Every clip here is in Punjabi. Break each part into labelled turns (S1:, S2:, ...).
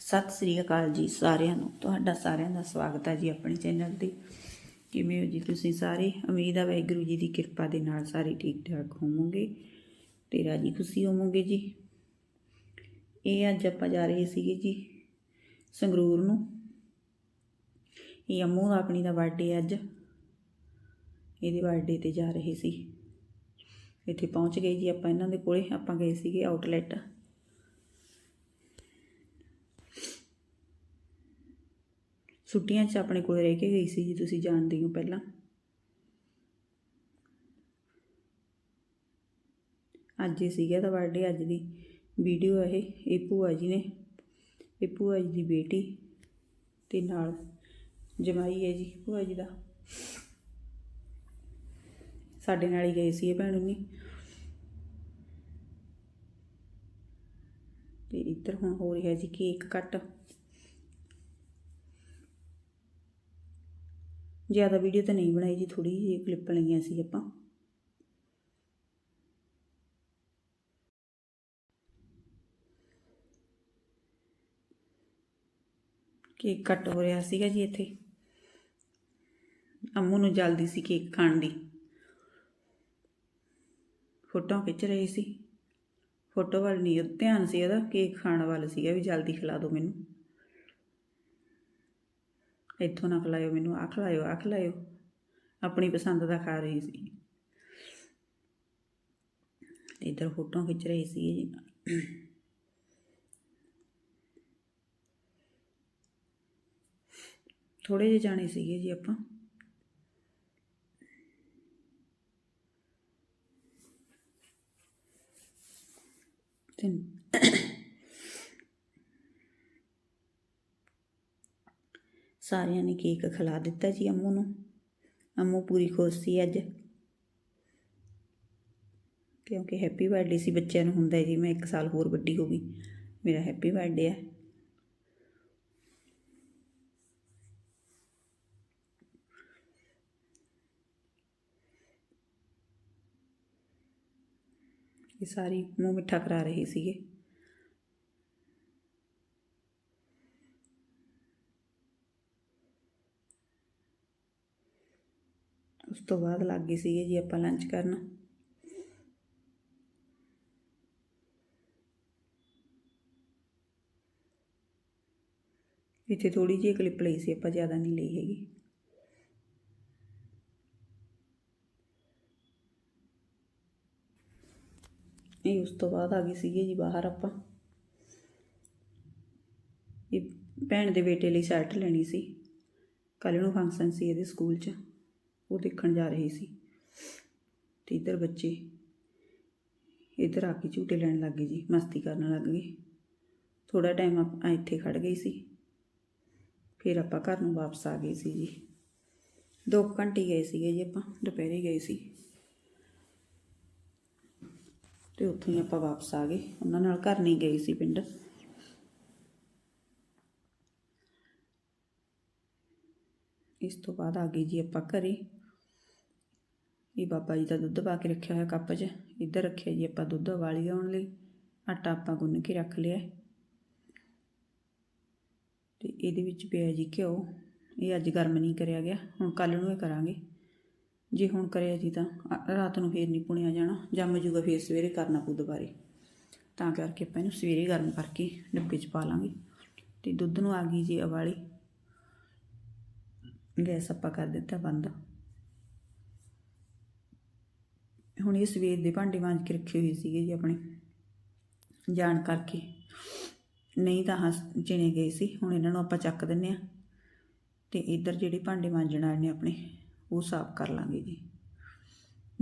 S1: ਸਤਿ ਸ੍ਰੀ ਅਕਾਲ ਜੀ ਸਾਰਿਆਂ ਨੂੰ। ਤੁਹਾਡਾ ਸਾਰਿਆਂ ਦਾ ਸਵਾਗਤ ਹੈ ਜੀ ਆਪਣੇ ਚੈਨਲ ਤੇ। ਕਿਵੇਂ ਹੋ ਜੀ ਤੁਸੀਂ ਸਾਰੇ? ਉਮੀਦ ਹੈ ਵਾਹਿਗੁਰੂ ਜੀ ਦੀ ਕਿਰਪਾ ਦੇ ਨਾਲ ਸਾਰੇ ਠੀਕ ਠਾਕ ਹੋਵੋਗੇ ਤੇ ਰਾਜੀ ਖੁਸ਼ੀ ਹੋਵੋਗੇ ਜੀ। ਇਹ ਅੱਜ ਆਪਾਂ ਜਾ ਰਹੇ ਸੀਗੇ ਜੀ ਸੰਗਰੂਰ ਨੂੰ। ਇਹ ਅੰਮੂ ਦਾ ਆਪਣੀ ਦਾ ਬਰਥਡੇ ਅੱਜ। ਇਹਦੇ ਬਰਥਡੇ ਤੇ ਜਾ ਰਹੇ ਸੀ। ਇੱਥੇ ਪਹੁੰਚ ਗਏ ਜੀ ਆਪਾਂ ਇਹਨਾਂ ਦੇ ਕੋਲੇ। ਆਪਾਂ ਗਏ ਸੀਗੇ ਆਊਟਲੈਟ ਛੁੱਟੀਆਂ 'ਚ ਆਪਣੇ ਕੋਲ ਰਹਿ ਕੇ ਗਈ ਸੀ ਜੀ, ਤੁਸੀਂ ਜਾਣਦੇ ਹੋ ਪਹਿਲਾਂ। ਅੱਜ ਹੀ ਸੀਗਾ ਤਾਂ ਬਰਥਡੇ ਅੱਜ ਦੀ ਵੀਡੀਓ ਇਹ ਇਹ ਭੂਆ ਜੀ ਨੇ, ਇਹ ਭੂਆ ਜੀ ਦੀ ਬੇਟੀ ਤੇ ਨਾਲ ਜਮਾਈ ਹੈ ਜੀ ਭੂਆ ਜੀ ਦਾ। ਸਾਡੇ ਨਾਲ ਹੀ ਗਏ ਸੀ ਇਹ ਭੈਣ ਉਨੀ। ਤੇ ਇੱਧਰ ਹੁਣ ਹੋ ਰਿਹਾ ਜੀ ਕੇਕ ਕੱਟ ਜ਼ਿਆਦਾ ਵੀਡੀਓ ਤਾਂ ਨਹੀਂ ਬਣਾਈ ਜੀ ਥੋੜੀ ਜਿਹੀ ਕਲਿੱਪ ਲਈਆਂ ਸੀ ਆਪਾਂ। ਕੇਕ ਕੱਟ ਹੋ ਰਿਹਾ ਸੀਗਾ ਜੀ ਇੱਥੇ। ਅੰਮੂ ਨੂੰ ਜਲਦੀ ਸੀ ਕੇਕ ਖਾਣ ਦੀ। ਫੋਟੋ ਖਿੱਚ ਰਹੀ ਸੀ। ਫੋਟੋ ਵੱਲ ਨਹੀਂ ਧਿਆਨ ਸੀ ਉਹਦਾ, ਕੇਕ ਖਾਣ ਵੱਲ ਸੀਗਾ ਵੀ ਜਲਦੀ ਖਿਲਾ ਦਿਓ ਮੈਨੂੰ। ਇੱਥੋਂ ਨਾ ਖਿਲਾਇਓ, ਮੈਨੂੰ ਆਹ ਖਿਲਾਇਓ ਆਹ ਖਿਲਾਇਓ। ਆਪਣੀ ਪਸੰਦ ਦਾ ਖਾ ਰਹੀ ਸੀ। ਤੇ ਇੱਧਰ ਫੋਟੋ ਖਿੱਚ ਰਹੀ ਸੀ ਜੀ। ਥੋੜੇ ਜਿਹੇ ਜਾਣੇ ਸੀਗੇ ਜੀ ਆਪਾਂ। ਤੇ ਸਾਰਿਆਂ ਨੇ ਕੇਕ ਖਿਲਾ ਦਿੱਤਾ ਜੀ ਅੰਮੂ ਨੂੰ। ਅੰਮੂ ਪੂਰੀ ਖੁਸ਼ ਸੀ ਅੱਜ। ਕਿਉਂਕਿ ਹੈਪੀ ਬਰਥਡੇ ਸੀ ਬੱਚਿਆਂ ਨੂੰ ਹੁੰਦਾ ਜੀ, ਮੈਂ 1 ਸਾਲ ਹੋਰ ਵੱਡੀ ਹੋ ਗਈ। ਮੇਰਾ ਹੈਪੀ ਬਰਥਡੇ ਹੈ ਇਹ ਸਾਰੀ ਮੂੰਹ ਮਿੱਠਾ ਕਰਾ ਰਹੇ ਸੀਗੇ। ਉਸ ਤੋਂ ਬਾਅਦ ਲੱਗ ਗਏ ਸੀਗੇ ਜੀ ਆਪਾਂ ਲੰਚ ਕਰਨ। ਇੱਥੇ ਥੋੜੀ ਜਿਹੀ ਕਲਿੱਪ ਲਈ ਸੀ, ਆਪਾਂ ਜ਼ਿਆਦਾ ਨਹੀਂ ਲਈ ਹੈਗੀ। ਇਹ ਉਸ ਤੋਂ ਬਾਅਦ ਆ ਗਏ ਸੀਗੇ ਜੀ ਬਾਹਰ ਆਪਾਂ। ਇਹ ਭੈਣ ਦੇ ਬੇਟੇ ਲਈ ਸ਼ਰਟ ਲੈਣੀ ਸੀ। ਕੱਲ੍ਹ ਨੂੰ ਫੰਕਸ਼ਨ ਸੀ ਇਹਦੇ ਸਕੂਲ 'ਚ। ਉਹ ਦੇਖਣ ਜਾ ਰਹੀ ਸੀ। ਤੇ ਇੱਧਰ ਬੱਚੇ ਇੱਧਰ ਆ ਕੇ ਝੂਟੇ ਲੈਣ ਲੱਗ ਗਏ ਜੀ, ਮਸਤੀ ਕਰਨ ਲੱਗ ਗਏ। ਥੋੜਾ ਟਾਈਮ ਆਪਾਂ ਇੱਥੇ ਖੜ ਗਈ ਸੀ। ਫਿਰ ਆਪਾਂ ਘਰ ਨੂੰ ਵਾਪਸ ਆ ਗਏ ਸੀ ਜੀ। 2 ਘੰਟੇ ਗਏ ਸੀਗੇ ਜੀ ਆਪਾਂ, ਦੁਪਹਿਰੇ ਗਏ ਸੀ। ਤੇ ਉੱਥੋਂ ਹੀ ਆਪਾਂ ਵਾਪਸ ਆ ਗਏ। ਉਹਨਾਂ ਨਾਲ ਘਰ ਨਹੀਂ ਗਏ ਸੀ ਪਿੰਡ। ਇਸ ਤੋਂ ਬਾਅਦ ਆ ਗਏ ਜੀ ਆਪਾਂ ਘਰੇ। ਇਹ ਬਾਬਾ ਜੀ ਦਾ ਦੁੱਧ ਪਾ ਕੇ ਰੱਖਿਆ ਹੋਇਆ ਕੱਪ 'ਚ। ਇੱਧਰ ਰੱਖਿਆ ਜੀ ਆਪਾਂ ਦੁੱਧ ਉਬਾਲੀ ਆਉਣ ਲਈ। ਆਟਾ ਆਪਾਂ ਗੁੰਨ ਕੇ ਰੱਖ ਲਿਆ। ਤੇ ਇਹਦੇ ਵਿੱਚ ਪਿਆ ਜੀ ਘਿਓ। ਇਹ ਅੱਜ ਗਰਮ ਨਹੀਂ ਕਰਿਆ ਗਿਆ। ਹੁਣ ਕੱਲ ਨੂੰ ਇਹ ਕਰਾਂਗੇ। ਜੇ ਹੁਣ ਕਰਿਆ ਜੀ ਤਾਂ ਰਾਤ ਨੂੰ ਫੇਰ ਨਹੀਂ ਪੁਣਿਆ ਜਾਣਾ। ਜੰਮ ਜੂਗਾ ਫੇਰ ਸਵੇਰੇ ਕਰਨਾ ਪਊ ਦੁਬਾਰੇ। ਤਾਂ ਕਰਕੇ ਆਪਾਂ ਇਹਨੂੰ ਸਵੇਰੇ ਗਰਮ ਕਰਕੇ ਡੱਬੇ 'ਚ ਪਾ ਲਾਂਗੇ। ਤੇ ਦੁੱਧ ਨੂੰ ਆ ਗਈ ਜੀ ਅਵਾਲੀ ਗੈਸ ਆਪਾਂ ਕਰ ਦਿੱਤਾ ਬੰਦ। ਹੁਣ ਇਹ ਸਵੇਰ ਦੇ ਭਾਂਡੇ ਮਾਂਜ ਕੇ ਰੱਖੇ ਹੋਏ ਸੀਗੇ ਜੀ ਆਪਣੇ, ਜਾਣ ਕਰਕੇ। ਨਹੀਂ ਤਾਂ ਹਾਂ ਚਿਣੇ ਗਏ ਸੀ, ਹੁਣ ਇਹਨਾਂ ਨੂੰ ਆਪਾਂ ਚੱਕ ਦਿੰਨੇ ਆ। ਤੇ ਇੱਧਰ ਜਿਹੜੇ ਭਾਂਡੇ ਮਾਂਜਣ ਵਾਲੇ ਨੇ ਆਪਣੇ, ਉਹ ਸਾਫ਼ ਕਰ ਲਾਂਗੇ ਜੀ।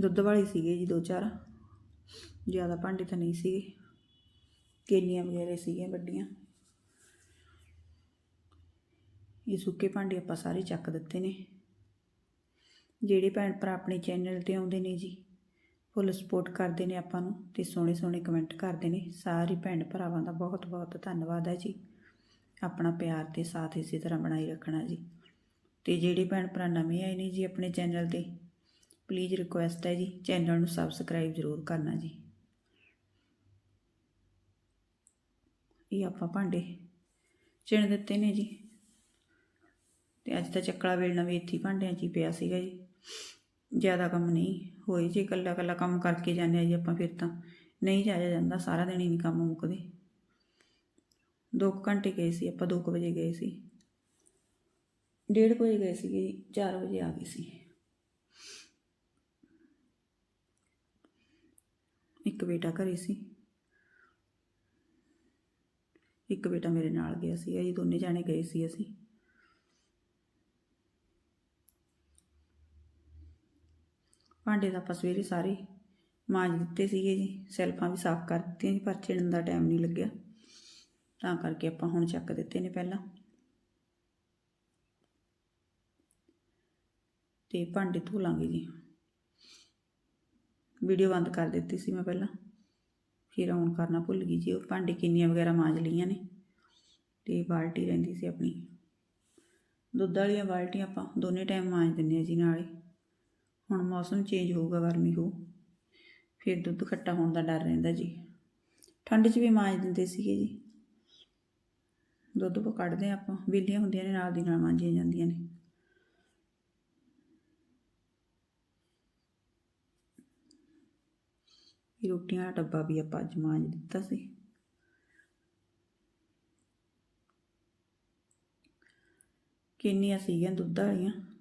S1: ਦੁੱਧ ਵਾਲੇ ਸੀਗੇ ਜੀ ਦੋ ਚਾਰ, ਜ਼ਿਆਦਾ ਭਾਂਡੇ ਤਾਂ ਨਹੀਂ ਸੀਗੇ। ਕੇਲੀਆਂ ਵਗੈਰਾ ਸੀਗੀਆਂ ਵੱਡੀਆਂ। ਇਹ ਸੁੱਕੇ ਭਾਂਡੇ ਆਪਾਂ ਸਾਰੇ ਚੱਕ ਦਿੱਤੇ ਨੇ। ਜਿਹੜੇ ਭੈਣ ਭਰਾ ਆਪਣੇ ਚੈਨਲ ਤੇ ਆਉਂਦੇ ਨੇ ਜੀ ਫੁੱਲ ਸਪੋਰਟ ਕਰਦੇ ਨੇ ਆਪਾਂ ਨੂੰ ਤੇ ਸੋਹਣੇ ਸੋਹਣੇ ਕਮੈਂਟ ਕਰਦੇ ਨੇ। ਸਾਰੇ ਭੈਣ ਭਰਾਵਾਂ ਦਾ ਬਹੁਤ ਬਹੁਤ ਧੰਨਵਾਦ ਹੈ ਜੀ। ਆਪਣਾ ਪਿਆਰ ਤੇ ਸਾਥ ਇਸੇ ਤਰ੍ਹਾਂ ਬਣਾਈ ਰੱਖਣਾ ਜੀ। ਤੇ ਜਿਹੜੇ ਭੈਣ ਭਰਾ ਨਵੇਂ ਆਏ ਨੇ ਜੀ ਆਪਣੇ ਚੈਨਲ ਤੇ ਪਲੀਜ਼ ਰਿਕੁਐਸਟ ਹੈ ਜੀ ਚੈਨਲ ਨੂੰ ਸਬਸਕ੍ਰਾਈਬ ਜ਼ਰੂਰ ਕਰਨਾ ਜੀ। ਇਹ ਆਪਾਂ ਭਾਂਡੇ ਚਿਣ ਦਿੱਤੇ ਨੇ ਜੀ। ਤੇ ਅੱਜ ਤਾਂ ਚੱਕਲਾ ਵੇਲਣਾ ਵੀ ਇੱਥੇ ਹੀ ਭਾਂਡਿਆਂ 'ਚ ਹੀ ਪਿਆ ਸੀਗਾ ਜੀ। ਜ਼ਿਆਦਾ ਕੰਮ ਨਹੀਂ ਹੋਏ ਜੇ ਇਕੱਲਾ ਇਕੱਲਾ ਕੰਮ ਕਰਕੇ ਜਾਂਦੇ ਆ ਜੀ ਆਪਾਂ ਫਿਰ ਤਾਂ। ਨਹੀਂ ਜਾਇਆ ਜਾਂਦਾ, ਸਾਰਾ ਦਿਨ ਹੀ ਨਹੀਂ ਕੰਮ ਮੁੱਕਦੇ। ਦੋ ਕੁ ਘੰਟੇ ਗਏ ਸੀ, ਆਪਾਂ 2 ਵਜੇ ਗਏ ਸੀ। ਡੇਢ ਕੁ ਵਜੇ ਗਏ ਸੀਗੇ ਜੀ 4 ਵਜੇ ਆ ਗਏ ਸੀ। ਇੱਕ ਬੇਟਾ ਘਰੇ ਸੀ। ਇੱਕ ਬੇਟਾ ਮੇਰੇ ਨਾਲ ਗਿਆ ਸੀ ਜੀ, ਦੋਨੇ ਜਾਣੇ ਗਏ ਸੀ ਅਸੀਂ। ਭਾਂਡੇ ਤਾਂ ਆਪਾਂ ਸਵੇਰੇ ਸਾਰੇ ਮਾਂਜ ਦਿੱਤੇ ਸੀਗੇ ਜੀ, ਸੈਲਫਾਂ ਵੀ ਸਾਫ਼ ਕਰ ਦਿੱਤੀਆਂ ਜੀ, ਪਰ ਛਿੜਨ ਦਾ ਟਾਈਮ ਨਹੀਂ ਲੱਗਿਆ। ਤਾਂ ਕਰਕੇ ਆਪਾਂ ਹੁਣ ਚੱਕ ਦਿੱਤੇ ਨੇ ਪਹਿਲਾਂ। ਤੇ ਭਾਂਡੇ ਧੋ ਲਾਂਗੇ ਜੀ। ਵੀਡੀਓ ਬੰਦ ਕਰ ਦਿੱਤੀ ਸੀ ਮੈਂ ਪਹਿਲਾਂ। ਫਿਰ ਔਨ ਕਰਨਾ ਭੁੱਲ ਗਈ ਜੀ, ਉਹ ਭਾਂਡੇ ਕਿੰਨੀਆਂ ਵਗੈਰਾ ਮਾਂਜ ਲਈਆਂ ਨੇ। ਤੇ ਬਾਲਟੀ ਰਹਿੰਦੀ ਸੀ ਆਪਣੀ। ਦੁੱਧ ਵਾਲੀਆਂ ਬਾਲਟੀਆਂ ਆਪਾਂ ਦੋਨੇ ਟਾਈਮ ਮਾਂਜ ਦਿੰਦੇ ਆ ਜੀ ਨਾਲੇ। ਹੁਣ ਮੌਸਮ ਚੇਂਜ ਹੋਊਗਾ, ਗਰਮੀ ਹੋ ਫਿਰ ਦੁੱਧ ਖੱਟਾ ਹੋਣ ਦਾ ਡਰ ਰਹਿੰਦਾ ਜੀ। ਠੰਡ 'ਚ ਵੀ ਮਾਂਜ ਦਿੰਦੇ ਸੀਗੇ ਜੀ। ਦੁੱਧ ਕੋ ਕੱਢਦੇ ਆ ਆਪਾਂ ਵਿਹਲੀਆਂ ਹੁੰਦੀਆਂ ਨੇ, ਨਾਲ ਦੀ ਨਾਲ ਮਾਂਜੀਆਂ ਜਾਂਦੀਆਂ ਨੇ। ਇਹ ਰੋਟੀਆਂ ਦਾ ਡੱਬਾ ਵੀ ਆਪਾਂ ਅੱਜ ਮਾਂਜ ਦਿੱਤਾ ਸੀ। ਕਿੰਨੀਆਂ ਸੀਗੀਆਂ ਦੁੱਧ ਵਾਲੀਆਂ?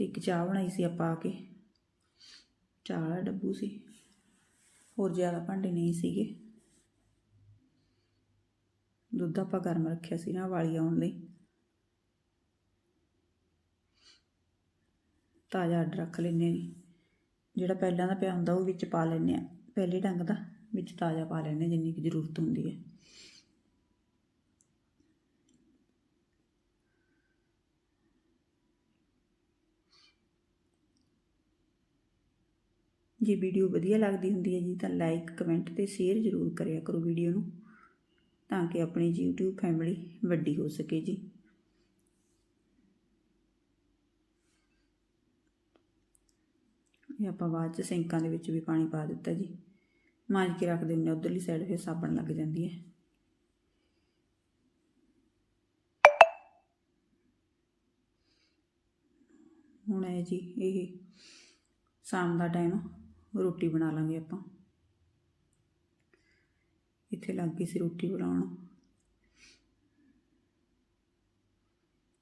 S1: ਤੇ ਇੱਕ ਚਾਹ ਬਣਾਈ ਸੀ ਆਪਾਂ ਆ ਕੇ। ਚਾਹ ਵਾਲਾ ਡੱਬੂ ਸੀ। ਹੋਰ ਜ਼ਿਆਦਾ ਭਾਂਡੇ ਨਹੀਂ ਸੀਗੇ। ਦੁੱਧ ਆਪਾਂ ਗਰਮ ਰੱਖਿਆ ਸੀ ਨਾ ਵਾਲੀ ਆਉਣ ਲਈ। ਤਾਜ਼ਾ ਅੱਡ ਰੱਖ ਲੈਂਦੇ ਹਾਂ ਜੀ। ਜਿਹੜਾ ਪਹਿਲਾਂ ਦਾ ਪਿਆ ਹੁੰਦਾ ਉਹ ਵਿੱਚ ਪਾ ਲੈਂਦੇ ਆ ਪਹਿਲੇ ਡੰਗ ਦਾ ਵਿੱਚ ਤਾਜ਼ਾ ਪਾ ਲੈਂਦੇ ਹਾਂ, ਜਿੰਨੀ ਕੁ ਜ਼ਰੂਰਤ ਹੁੰਦੀ ਹੈ। ਜੇ ਵੀਡੀਓ ਵਧੀਆ ਲੱਗਦੀ ਹੁੰਦੀ ਹੈ ਜੀ ਤਾਂ ਲਾਈਕ, ਕਮੈਂਟ ਤੇ ਸ਼ੇਅਰ ਜ਼ਰੂਰ ਕਰਿਆ ਕਰੋ ਵੀਡੀਓ ਨੂੰ, ਤਾਂ ਕਿ ਆਪਣੀ ਜੀ YouTube ਫੈਮਿਲੀ ਵੱਡੀ ਹੋ ਸਕੇ ਜੀ। ਇਹ ਆਪਾਂ ਬਾਅਦ ਚ ਸਿੰਕਾਂ ਦੇ ਵਿੱਚ ਵੀ ਪਾਣੀ ਪਾ ਦਿੱਤਾ ਜੀ। ਮਾਂਜ ਕੇ ਰੱਖ ਦਿੰਦੇ ਉਧਰਲੀ ਸਾਈਡ ਫਿਰ ਸਾਬਣ ਲੱਗ ਜਾਂਦੀ ਹੈ। ਹੁਣ ਹੈ ਜੀ, ਇਹ ਸ਼ਾਮ ਦਾ ਟਾਈਮ ਰੋਟੀ ਬਣਾ ਲਾਂਗੇ ਆਪਾਂ। ਇੱਥੇ ਲੱਗ ਗਈ ਸੀ ਰੋਟੀ ਬਣਾਉਣ।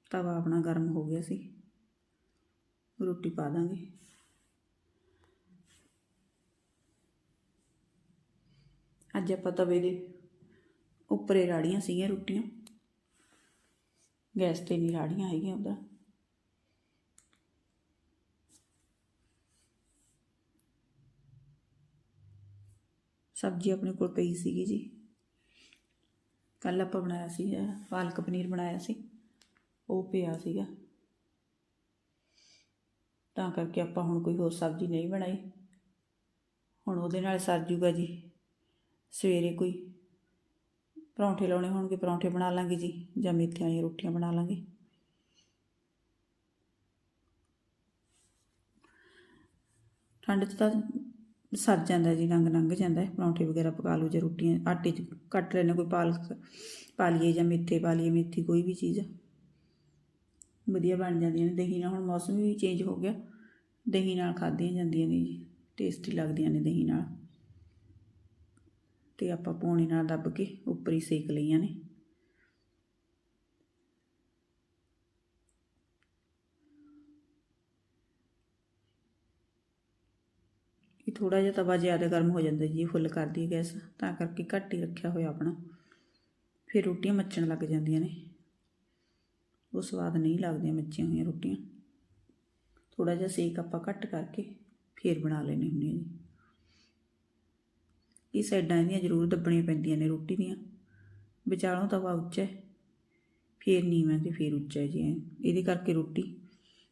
S1: ਤਵਾ ਆਪਣਾ ਗਰਮ ਹੋ ਗਿਆ ਸੀ। ਰੋਟੀ ਪਾ ਦਾਂਗੇ। ਅੱਜ ਆਪਾਂ ਤਵੇ ਦੇ ਉੱਪਰੇ ਰਾੜੀਆਂ ਸੀਗੀਆਂ ਰੋਟੀਆਂ। ਗੈਸ ਤੇ ਨਹੀਂ ਰਾੜੀਆਂ ਹੈਗੀਆਂ ਉਧਰ ਸਬਜ਼ੀ ਆਪਣੇ ਕੋਲ ਪਈ ਸੀਗੀ ਜੀ। ਕੱਲ ਆਪਾਂ ਬਣਾਇਆ ਸੀ ਪਾਲਕ ਪਨੀਰ ਬਣਾਇਆ ਸੀ। ਉਹ ਪਿਆ ਸੀਗਾ। ਤਾਂ ਕਰਕੇ ਆਪਾਂ ਹੁਣ ਕੋਈ ਹੋਰ ਸਬਜ਼ੀ ਨਹੀਂ ਬਣਾਈ। ਹੁਣ ਉਹਦੇ ਨਾਲ ਸਰ ਜੂਗਾ ਜੀ। ਸਵੇਰੇ ਕੋਈ ਪਰੌਂਠੇ ਲਾਉਣੇ ਹੋਣਗੇ, ਪਰੌਂਠੇ ਬਣਾ ਲਾਂਗੇ ਜੀ ਜਾਂ ਮੇਥਿਆਂ ਵਾਲੀਆਂ ਰੋਟੀਆਂ ਬਣਾ ਲਾਂਗੇ। ਠੰਡ 'ਚ ਤਾਂ ਸਰ ਜਾਂਦਾ ਜੀ ਰੰਗ ਲੰਘ ਜਾਂਦਾ, ਪਰੌਂਠੇ ਵਗੈਰਾ ਪਕਾ ਲਓ ਜਾਂ ਰੋਟੀਆਂ, ਆਟੇ 'ਚ ਕੱਟ ਲੈਣੇ ਕੋਈ ਪਾਲਕ, ਪਾ ਲਈਏ ਜਾਂ ਮੇਥੇ ਪਾ ਲਈਏ, ਮੇਥੀ ਕੋਈ ਵੀ ਚੀਜ਼। ਵਧੀਆ ਬਣ ਜਾਂਦੀਆਂ ਨੇ, ਦਹੀਂ ਨਾਲ ਹੁਣ ਮੌਸਮ ਵੀ ਚੇਂਜ ਹੋ ਗਿਆ। ਦਹੀਂ ਨਾਲ ਖਾਧੀਆਂ ਜਾਂਦੀਆਂ ਨੇ ਜੀ ਟੇਸਟੀ ਲੱਗਦੀਆਂ ਨੇ ਦਹੀਂ ਨਾਲ। ਤੇ ਆਪਾਂ ਪੌਣੇ ਨਾਲ ਦੱਬ ਕੇ ਉੱਪਰ ਹੀ ਸੇਕ ਲਈਆਂ ਨੇ। ਕਿ ਥੋੜਾ ਜਿਹਾ ਤਵਾ ਜ਼ਿਆਦਾ ਗਰਮ ਹੋ ਜਾਂਦਾ ਜੀ ਫੁੱਲ ਕਰਦੀ ਹੈ ਗੈਸ, ਤਾਂ ਕਰਕੇ ਘੱਟ ਹੀ ਰੱਖਿਆ ਹੋਇਆ ਆਪਣਾ। ਫਿਰ ਰੋਟੀਆਂ ਮੱਚਣ ਲੱਗ ਜਾਂਦੀਆਂ ਨੇ। ਉਹ ਸਵਾਦ ਨਹੀਂ ਲੱਗਦੀਆਂ ਮੱਚੀਆਂ ਹੋਈਆਂ ਰੋਟੀਆਂ। ਥੋੜਾ ਜਿਹਾ ਸੇਕ ਆਪਾਂ ਘੱਟ ਕਰਕੇ ਫੇਰ ਬਣਾ ਲੈਣੇ ਹੁੰਦੇ ਜੀ। ਇਹ ਸਾਈਡਾਂ ਇਹਦੀਆਂ ਜ਼ਰੂਰ ਦੱਬਣੀਆਂ ਪੈਂਦੀਆਂ ਨੇ ਰੋਟੀ ਦੀਆਂ। ਵਿਚਾਲੋਂ ਤਵਾ ਉੱਚਾ ਹੈ, ਫੇਰ ਨੀਵਾਂ ਤੇ ਫੇਰ ਉੱਚਾ ਜੀ। ਐਂ। ਇਹਦੇ ਕਰਕੇ ਰੋਟੀ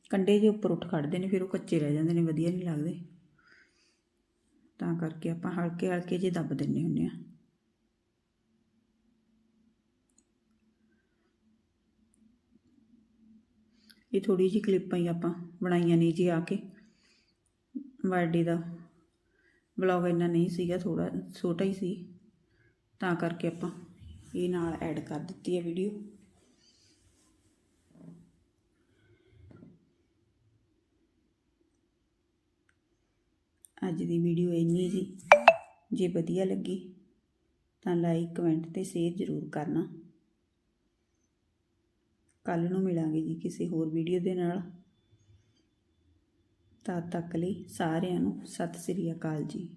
S1: ਕੰਡੇ ਜੇ ਉੱਪਰ ਉੱਠ ਖੜਦੇ ਨੇ, ਫਿਰ ਉਹ ਕੱਚੇ ਰਹਿ ਜਾਂਦੇ ਨੇ, ਵਧੀਆ ਨਹੀਂ ਲੱਗਦੇ। ਤਾਂ ਕਰਕੇ ਆਪਾਂ ਹਲਕੇ ਹਲਕੇ ਜੇ ਦੱਬ ਦਿੰਨੇ ਹੁੰਦੇ ਆ ਇਹ ਥੋੜੀ ਜਿਹੀ ਕਲਿੱਪਾਂ ਹੀ ਆਪਾਂ ਬਣਾਈਆਂ ਨੇ ਜੀ ਆ ਕੇ। ਬਰਥਡੇ ਦਾ ਵਲੌਗ ਇੰਨਾ ਨਹੀਂ ਸੀਗਾ ਥੋੜਾ ਛੋਟਾ ਹੀ ਸੀ। ਤਾਂ ਕਰਕੇ ਆਪਾਂ ਇਹ ਨਾਲ ਐਡ ਕਰ ਦਿੱਤੀ ਹੈ ਵੀਡੀਓ ਅੱਜ ਦੀ ਵੀਡੀਓ ਇੰਨੀ ਜੀ ਜੇ ਵਧੀਆ ਲੱਗੀ, ਤਾਂ ਲਾਈਕ ਕਮੈਂਟ ਤੇ ਸ਼ੇਅਰ ਜ਼ਰੂਰ ਕਰਨਾ। ਕੱਲ ਨੂੰ ਮਿਲਾਂਗੇ ਜੀ ਕਿਸੇ ਹੋਰ ਵੀਡੀਓ ਦੇ ਨਾਲ। ਤਦ ਤੱਕ ਲਈ ਸਾਰਿਆਂ ਨੂੰ ਸਤਿ ਸ੍ਰੀ ਅਕਾਲ ਜੀ।